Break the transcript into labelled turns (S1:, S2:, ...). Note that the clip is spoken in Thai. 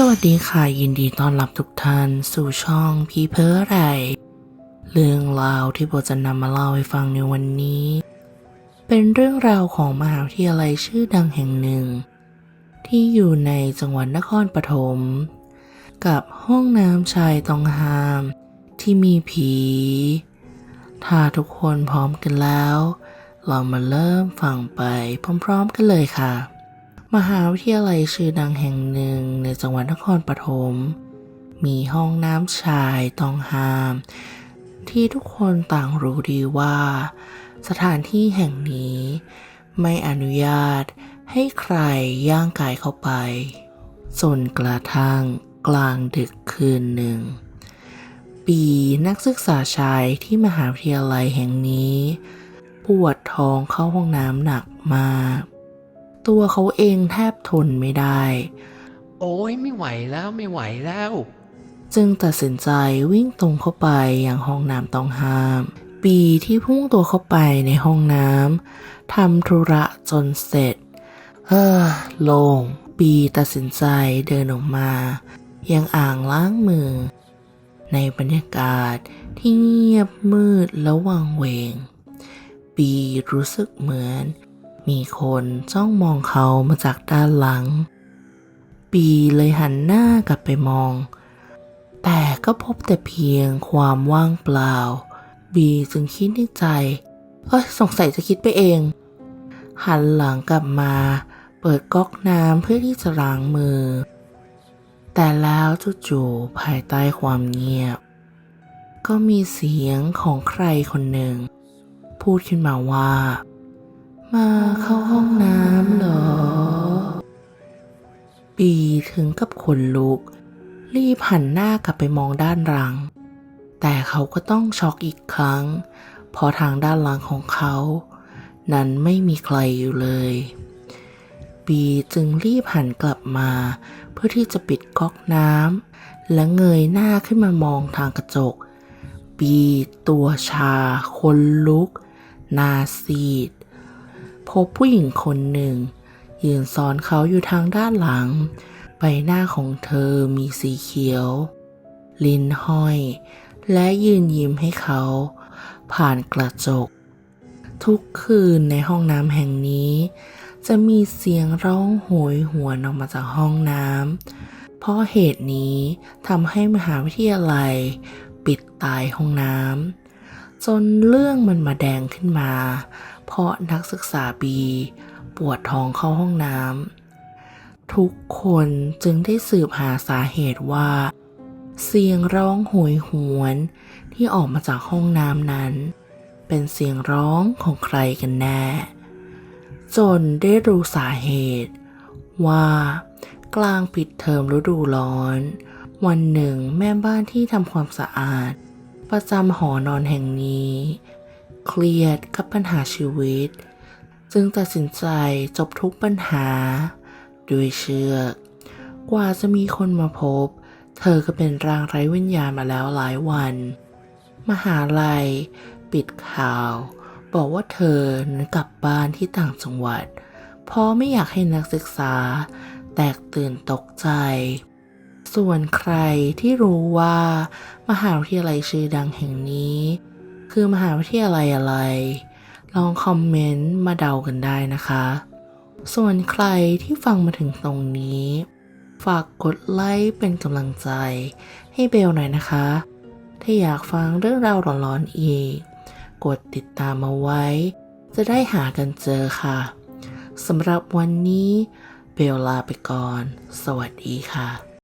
S1: สวัสดีค่ะ ยินดีต้อนรับทุกท่านสู่ช่องพีเพ้อไร เรื่องราวที่โบจะนำมาเล่าให้ฟังในวันนี้ เป็นเรื่องราวของมหาวิทยาลัยชื่อดังแห่งหนึ่ง ที่อยู่ในจังหวัดนครปฐมกับห้องน้ำชายต้องห้าม ที่มีผี ถ้าทุกคนพร้อมกันแล้ว เรามาเริ่มฟังไปพร้อมๆกันเลยค่ะ มหาวิทยาลัยชื่อดังแห่งหนึ่งในจังหวัดนครปฐม มีห้องน้ำชายต้องห้าม ที่ทุกคนต่างรู้ดีว่า สถานที่แห่งนี้ ไม่อนุญาตให้ใครย่างกายเข้าไปจนกระทั่งกลางดึกคืนหนึ่ง ปีนักศึกษาชายที่มหาวิทยาลัยแห่งนี้ ปวดท้องเข้าห้องน้ำหนักมาก ตัวเขาเองแทบทนไม่ได้
S2: โอ้ยไม่ไหวแล้วไม่ไหวแล้ว
S1: จึงตัดสินใจวิ่งตรงเข้าไปยังห้องน้ำต้องห้าม ปีที่พุ่งตัวเข้าไปในห้องน้ำทำธุระจนเสร็จเฮ้อโลงปีตัดสินใจเดินออกมา ยังอ่างล้างมือ ในบรรยากาศที่เงียบมืดและวังเวง ปีรู้สึกเหมือน มีคนจ้องมองเขามาจากด้านหลัง ปีเลยหันหน้ากลับไปมอง แต่ก็พบแต่เพียงความว่างเปล่า บีจึงคิดในใจ เอ้ยสงสัยจะคิดไปเอง หันหลังกลับมา เปิดก๊อกน้ำเพื่อที่จะล้างมือ แต่แล้วจู่ๆภายใต้ความเงียบ ก็มีเสียงของใครคนหนึ่ง พูดขึ้นมาว่า มาเข้าห้องน้ำเหรอ ปีถึงกับขนลุก รีบหันหน้ากลับไปมองด้านหลัง แต่เขาก็ต้องช็อกอีกครั้ง เพราะทางด้านหลังของเขา นั้นไม่มีใครอยู่เลย ปีจึงรีบหันกลับมา เพื่อที่จะปิดก๊อกน้ำและเงยหน้าขึ้นมามองทางกระจก ปีตัวชาคนลุกหน้าซีด พบผู้หญิงคนหนึ่ง ยืนซ้อนเขาอยู่ทางด้านหลัง ใบหน้าของเธอมีสีเขียว ลิ้นห้อย และยืนยิ้มให้เขา ผ่านกระจก ทุกคืนในห้องน้ำแห่งนี้ จะมีเสียงร้องโหยหวนออกมาจากห้องน้ำเพราะเหตุนี้ทำให้มหาวิทยาลัย ปิดตายห้องน้ำจนเรื่องมันมาแดงขึ้นมา เพราะนักศึกษาบีปวดท้องเข้าห้องน้ำทุกคนจึงได้สืบหาสาเหตุว่า เสียงร้องโหยหวนที่ออกมาจากห้องน้ำนั้น เป็นเสียงร้องของใครกันแน่ จนได้รู้สาเหตุว่ากลางปิดเทอมฤดูร้อน วันหนึ่งแม่บ้านที่ทำความสะอาด ประจำหอนอนแห่งนี้ เครียดกับปัญหาชีวิต จึงตัดสินใจจบทุกปัญหา ด้วยเชือกกว่าจะมีคนมาพบ เธอก็เป็นร่างไร้วิญญาณมาแล้วหลายวัน มหาลัย ปิดข่าว บอกว่าเธอนั้นกลับบ้านที่ต่างจังหวัด เพราะไม่อยากให้นักศึกษา แตกตื่นตกใจ ส่วนใครที่รู้ว่า มหาวิทยาลัยชื่อดังแห่งนี้ คือมหาวิทยาลัยอะไร ลองคอมเมนต์มาเดากันได้นะคะ ส่วนใครที่ฟังมาถึงตรงนี้ ฝากกดไลค์เป็นกำลังใจ ให้เบลหน่อยนะคะ ถ้าอยากฟังเรื่องราวหลอนๆอีก กดติดตามมาไว้ จะได้หากันเจอค่ะสำหรับวันนี้เบลลาไปก่อน สวัสดีค่ะ